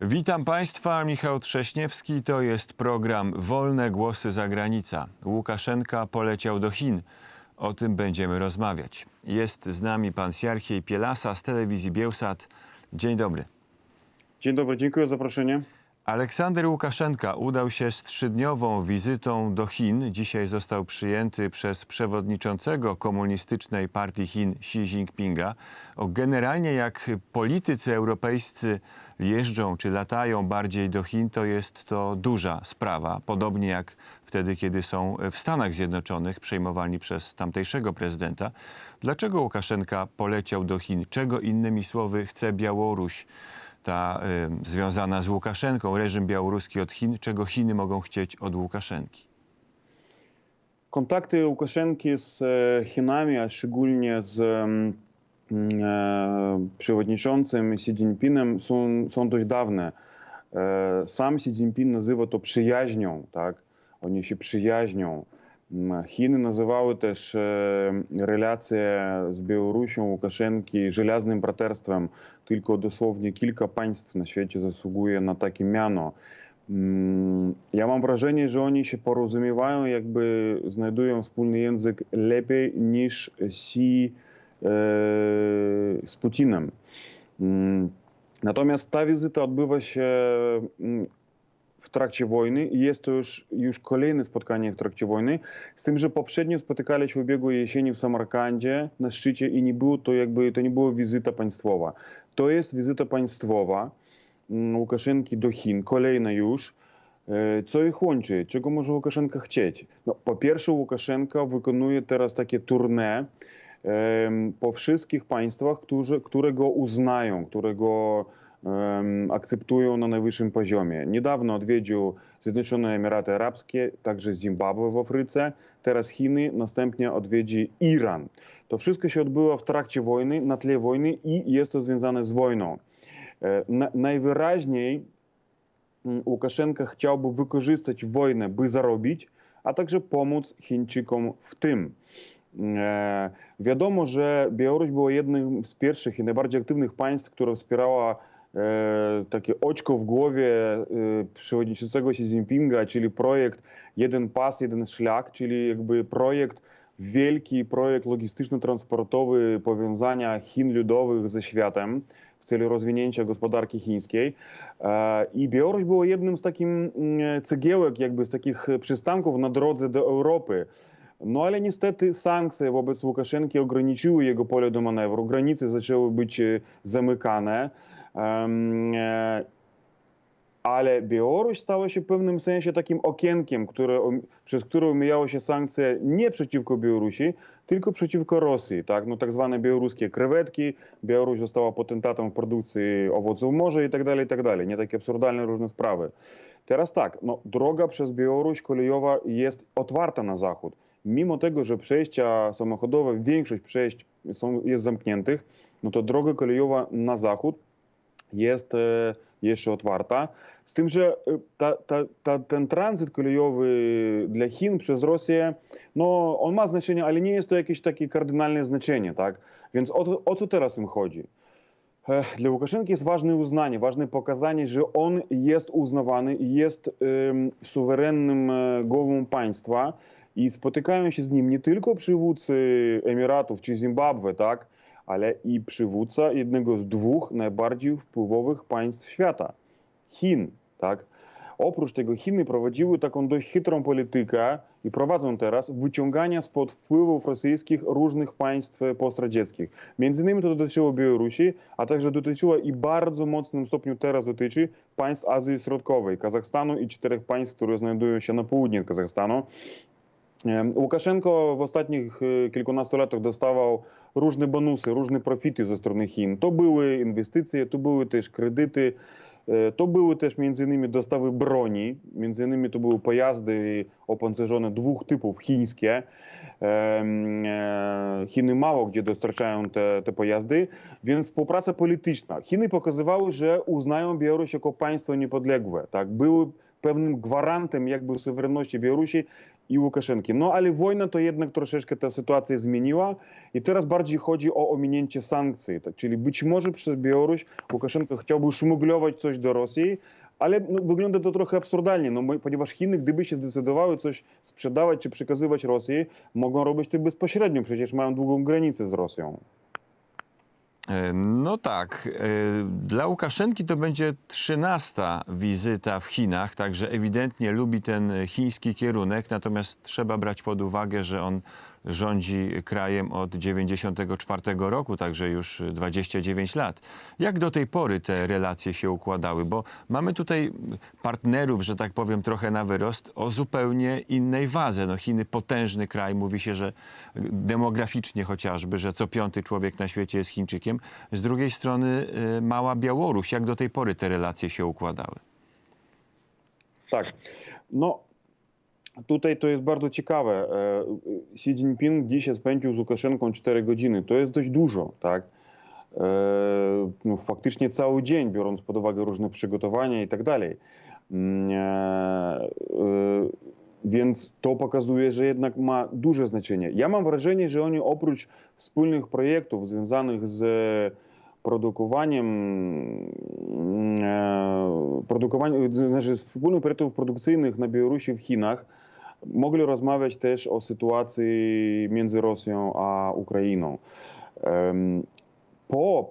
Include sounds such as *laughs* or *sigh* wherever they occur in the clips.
Witam Państwa, Michał Trześniewski. To jest program Wolne Głosy Zagranica. Łukaszenka poleciał do Chin. O tym będziemy rozmawiać. Jest z nami pan Sierhiej Pielasa z telewizji Bielsat. Dzień dobry. Dzień dobry, dziękuję za zaproszenie. Aleksander Łukaszenka udał się z trzydniową wizytą do Chin. Dzisiaj został przyjęty przez przewodniczącego Komunistycznej Partii Chin Xi Jinpinga. O, Generalnie jak politycy europejscy jeżdżą czy latają bardziej do Chin, to jest to duża sprawa. Podobnie jak wtedy, kiedy są w Stanach Zjednoczonych przejmowani przez tamtejszego prezydenta. Dlaczego Łukaszenka poleciał do Chin? Czego innymi słowy chce Białoruś? Ta y, związana z Łukaszenką, reżim białoruski od Chin, czego Chiny mogą chcieć od Łukaszenki? Kontakty Łukaszenki z e, Chinami, a szczególnie z em, e, przewodniczącym Xi Jinpingem są, są dość dawne. E, sam Xi Jinping nazywa to przyjaźnią, tak? Oni się przyjaźnią. M, Chiny nazywały też e, relacje z Białorusią Łukaszenki żelaznym braterstwem. Tylko dosłownie kilka państw na świecie zasługuje na takie miano. Mm, Ja mam wrażenie, że oni się porozumiewają, jakby znajdują wspólny język lepiej niż Xi e, z Putinem. Mm, Natomiast ta wizyta odbywa się mm, w trakcie wojny i jest to już, już kolejne spotkanie w trakcie wojny, z tym, że poprzednio spotykali się ubiegłej jesieni w Samarkandzie na szczycie i nie było to jakby, to nie była wizyta państwowa. To jest wizyta państwowa mm, Łukaszenki do Chin, kolejna już. E, Co ich łączy? Czego może Łukaszenka chcieć? No, po pierwsze, Łukaszenka wykonuje teraz takie tournée po wszystkich państwach, którzy, które go uznają, które go akceptują na najwyższym poziomie. Niedawno odwiedził Zjednoczone Emiraty Arabskie, także Zimbabwe w Afryce, teraz Chiny, następnie odwiedzi Iran. To wszystko się odbyło w trakcie wojny, na tle wojny i jest to związane z wojną. E, Na, najwyraźniej mm, Łukaszenka chciałby wykorzystać wojnę, by zarobić, a także pomóc Chińczykom w tym. E, Wiadomo, że Białoruś była jednym z pierwszych i najbardziej aktywnych państw, która wspierała takie oczko w głowie e, przewodniczącego Xi Jinpinga, czyli projekt Jeden Pas, Jeden Szlak, czyli jakby projekt, wielki projekt logistyczno-transportowy powiązania Chin Ludowych ze światem w celu rozwinięcia gospodarki chińskiej. E, I Białoruś była jednym z takich cegiełek, jakby z takich przystanków na drodze do Europy. No ale niestety sankcje wobec Łukaszenki ograniczyły jego pole do manewru, granice zaczęły być e, zamykane. E, Ale Białoruś stała się w pewnym sensie takim okienkiem, które, przez które umijały się sankcje nie przeciwko Białorusi, tylko przeciwko Rosji. Tak, no, tak zwane białoruskie krewetki, Białoruś została potentatem w produkcji owoców morza i tak dalej, i tak dalej. Nie takie absurdalne różne sprawy. Teraz tak, no, droga przez Białoruś kolejowa jest otwarta na zachód. Mimo tego, że przejścia samochodowe, większość przejść są, jest zamkniętych, no to droga kolejowa na zachód jest e, jeszcze otwarta. Z tym, że e, ten tranzyt kolejowy dla Chin przez Rosję, no on ma znaczenie, ale nie jest to jakieś takie kardynalne znaczenie, tak? Więc o, co teraz im chodzi? E, Dla Łukaszenki jest ważne uznanie, ważne pokazanie, że on jest uznawany jest suwerennym głową państwa i spotykają się z nim nie tylko przywódcy Emiratów czy Zimbabwe, tak, ale i przywódca jednego z dwóch najbardziej wpływowych państw świata Chin, tak. Oprócz tego Chiny prowadziły taką dość chytrą politykę i prowadzą teraz wyciągania spod wpływów rosyjskich różnych państw postradzieckich. Między innymi to dotyczyło Białorusi, a także dotyczyło i bardzo mocnym stopniu teraz dotyczy państw Azji Środkowej, Kazachstanu i czterech państw, które znajdują się na południu Kazachstanu. Em, Łukaszenko w ostatnich e, kilkunastu latach dostawał różne bonusy, różne profity ze strony Chin. To były inwestycje, to były też kredyty, e, to były też między innymi dostawy broni, między innymi to były pojazdy opancerzone dwóch typów chińskie. Em, e, Chiny mało gdzie dostarczają te, te pojazdy, więc współpraca polityczna. Chiny pokazywały, że uznają Pewnym gwarantem jakby suwerenności Białorusi i Łukaszenki. No ale wojna to jednak troszeczkę ta sytuacja zmieniła i teraz bardziej chodzi o ominięcie sankcji. Tak? Czyli być może przez Białoruś Łukaszenko chciałby szmuglować coś do Rosji, ale no, wygląda to trochę absurdalnie, no, ponieważ Chiny, gdyby się zdecydowały coś sprzedawać czy przekazywać Rosji, mogą robić to bezpośrednio, przecież mają długą granicę z Rosją. E, No tak. e, Dla Łukaszenki to będzie trzynasta wizyta w Chinach, także ewidentnie lubi ten chiński kierunek, natomiast trzeba brać pod uwagę, że on rządzi krajem od 94 roku, także już 29 lat. Jak do tej pory te relacje się układały? Bo mamy tutaj partnerów, że tak powiem, trochę na wyrost o zupełnie innej wadze. No Chiny potężny kraj, mówi się, że demograficznie chociażby, że co piąty człowiek na świecie jest Chińczykiem. Z drugiej strony y, mała Białoruś. Jak do tej pory te relacje się układały? Tak. No, tutaj to jest bardzo ciekawe. E, Xi Jinping dzisiaj spędził z Łukaszenką 4 godziny. To jest dość dużo, tak? E, No, faktycznie cały dzień, biorąc pod uwagę różne przygotowania i tak dalej. Mm, e, Więc to pokazuje, że jednak ma duże znaczenie. Ja mam wrażenie, że oni oprócz wspólnych projektów związanych z produkowaniem, mm, produkowaniem, znaczy wspólnych projektów produkcyjnych na Białorusi w Chinach mogli rozmawiać też o sytuacji między Rosją a Ukrainą. Po,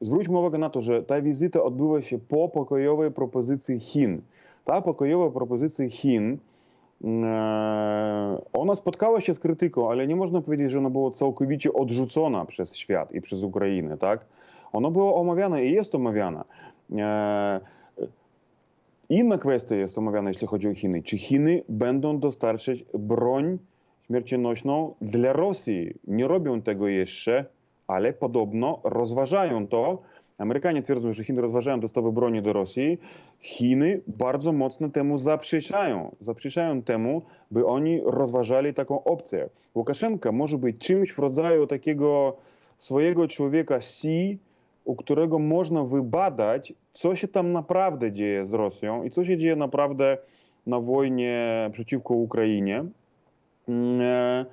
zwróćmy uwagę na to, że ta wizyta odbyła się po pokojowej propozycji Chin. Ta pokojowa propozycja Chin e, ona spotkała się z krytyką, ale nie można powiedzieć, że ona była całkowicie odrzucona przez świat i przez Ukrainę, tak? Ona była omawiana i jest omawiana. Inna kwestia jest omawiana, jeśli chodzi o Chiny. Czy Chiny będą dostarczać broń śmiercionośną dla Rosji? Nie robią tego jeszcze, ale podobno rozważają to. Amerykanie twierdzą, że Chiny rozważają dostawę broni do Rosji. Chiny bardzo mocno temu zaprzeczają. Zaprzeczają temu, by oni rozważali taką opcję. Łukaszenka może być czymś w rodzaju takiego swojego człowieka Si, u którego można wybadać, co się tam naprawdę dzieje z Rosją i co się dzieje naprawdę na wojnie przeciwko Ukrainie. Mm, e,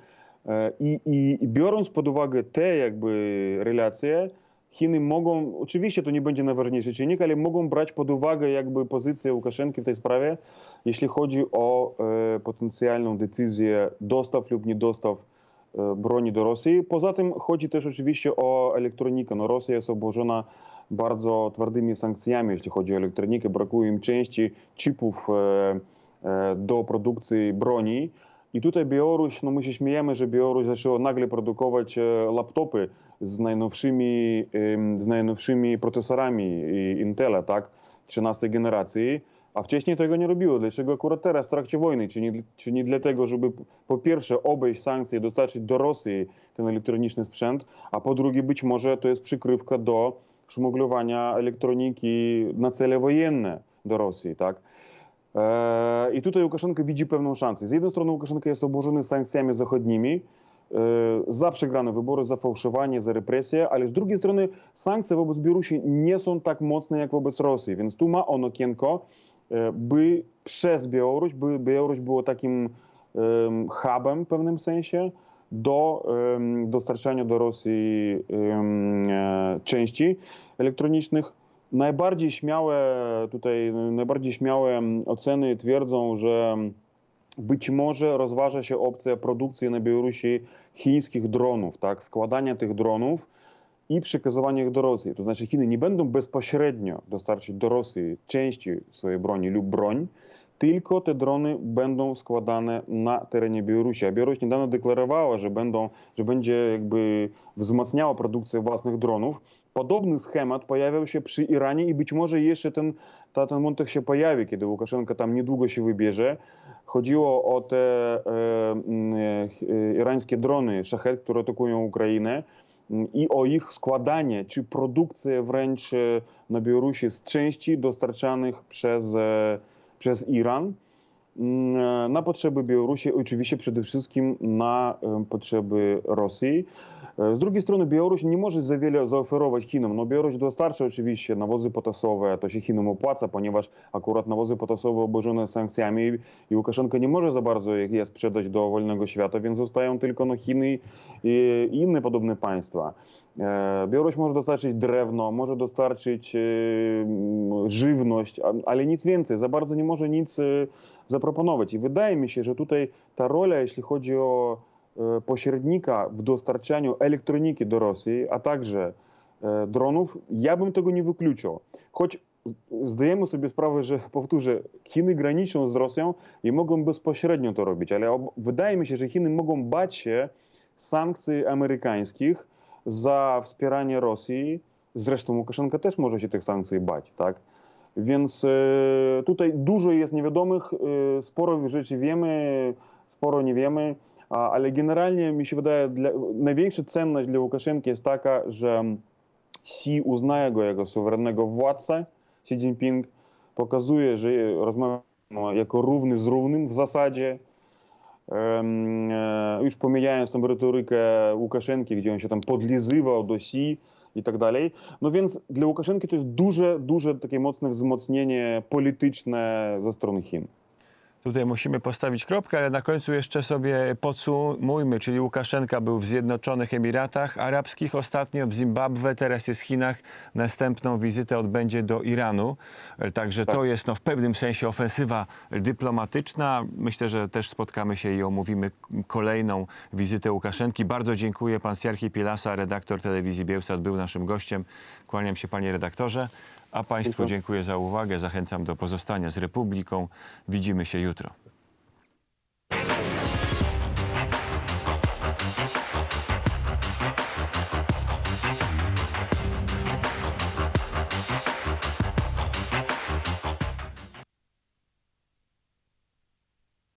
e, I, i, I biorąc pod uwagę te jakby relacje, Chiny mogą, oczywiście to nie będzie najważniejszy czynnik, ale mogą brać pod uwagę jakby pozycję Łukaszenki w tej sprawie, jeśli chodzi o e, potencjalną decyzję dostaw lub niedostaw broni do Rosji. Poza tym chodzi też oczywiście o elektronikę. No, Rosja jest obłożona bardzo twardymi sankcjami, jeśli chodzi o elektronikę. Brakuje im części chipów e, e, do produkcji broni. I tutaj Białoruś, no my się śmiejemy, że Białoruś zaczęła nagle produkować e, laptopy z najnowszymi, ym, z najnowszymi procesorami Intela, tak, 13 generacji, a wcześniej tego nie robiło. Dlaczego akurat teraz, w trakcie wojny? Czy nie, czy nie dlatego, żeby po pierwsze obejść sankcje dostarczyć do Rosji ten elektroniczny sprzęt, a po drugie być może to jest przykrywka do szmuglowania elektroniki na cele wojenne do Rosji, tak? E, I tutaj Łukaszenko widzi pewną szansę. Z jednej strony Łukaszenko jest obłożony sankcjami zachodnimi e, za przegrane wybory, za fałszowanie, za represje, ale z drugiej strony sankcje wobec Białorusi nie są tak mocne jak wobec Rosji, więc tu ma on okienko, by przez Białoruś, by Białoruś było takim em, hubem w pewnym sensie do dostarczania do Rosji e, części elektronicznych. Najbardziej śmiałe tutaj, najbardziej śmiałe oceny twierdzą, że być może rozważa się opcja produkcji na Białorusi chińskich dronów, tak, składania tych dronów i przekazywania ich do Rosji. To znaczy Chiny nie będą bezpośrednio dostarczyć do Rosji części swojej broni lub broń, tylko te drony będą składane na terenie Białorusi. A Białoruś niedawno deklarowała, że, będą, że będzie jakby wzmacniała produkcję własnych dronów. Podobny schemat pojawiał się przy Iranie i być może jeszcze ten, ta, ten się pojawi, kiedy Łukaszenka tam niedługo się wybierze. Chodziło o te e, mm, e, irańskie drony Shahed, które atakują Ukrainę i o ich składanie, czy produkcję wręcz e, na Białorusi z części dostarczanych przez, e, przez Iran. Mm, na potrzeby Białorusi, oczywiście przede wszystkim na potrzeby Rosji. E, Z drugiej strony Białoruś nie może za wiele zaoferować Chinom. No Białoruś dostarcza oczywiście nawozy potasowe, to się Chinom opłaca, ponieważ akurat nawozy potasowe obłożone sankcjami i Łukaszenka nie może za bardzo je sprzedać do wolnego świata, więc zostają tylko no, Chiny i inne podobne państwa. E, Białoruś może dostarczyć drewno, może dostarczyć żywność, ale nic więcej. Za bardzo nie może nic zaproponować. I wydaje mi się, że tutaj ta rola, jeśli chodzi o e, pośrednika w dostarczaniu elektroniki do Rosji, a także e, dronów, ja bym tego nie wykluczył. Choć zdajemy sobie sprawę, że *laughs* powtórzę, Chiny graniczą z Rosją i mogą bezpośrednio to robić, ale wydaje mi się, że Chiny mogą bać się sankcji amerykańskich za wspieranie Rosji. Zresztą Łukaszenka też może się tych sankcji bać, tak? Więc e, tutaj dużo jest niewiadomych, e, sporo rzeczy wiemy, sporo nie wiemy, ale generalnie mi się wydaje, dla, największa cenność dla Łukaszenki jest taka, że Xi uznaje go jako suwerennego władcę, Xi Jinping pokazuje, że rozmawia jako równy z równym w zasadzie. E, już pomijając tą retorykę Łukaszenki, gdzie on się tam podlizywał do Xi tak dalej. No więc dla Łukaszenki to jest duże, duże takie mocne wzmocnienie polityczne ze strony Chin. Tutaj musimy postawić kropkę, ale na końcu jeszcze sobie podsumujmy, czyli Łukaszenka był w Zjednoczonych Emiratach Arabskich ostatnio, w Zimbabwe, teraz jest w Chinach. Następną wizytę odbędzie do Iranu. E, Także to jest no, w pewnym sensie ofensywa dyplomatyczna. Myślę, że też spotkamy się i omówimy kolejną wizytę Łukaszenki. Bardzo dziękuję. Pan Sjarki Pilasa, redaktor telewizji Bielsat, był naszym gościem. Kłaniam się panie redaktorze. A Państwu Dziękuję. za uwagę. Zachęcam do pozostania z Republiką. Widzimy się jutro.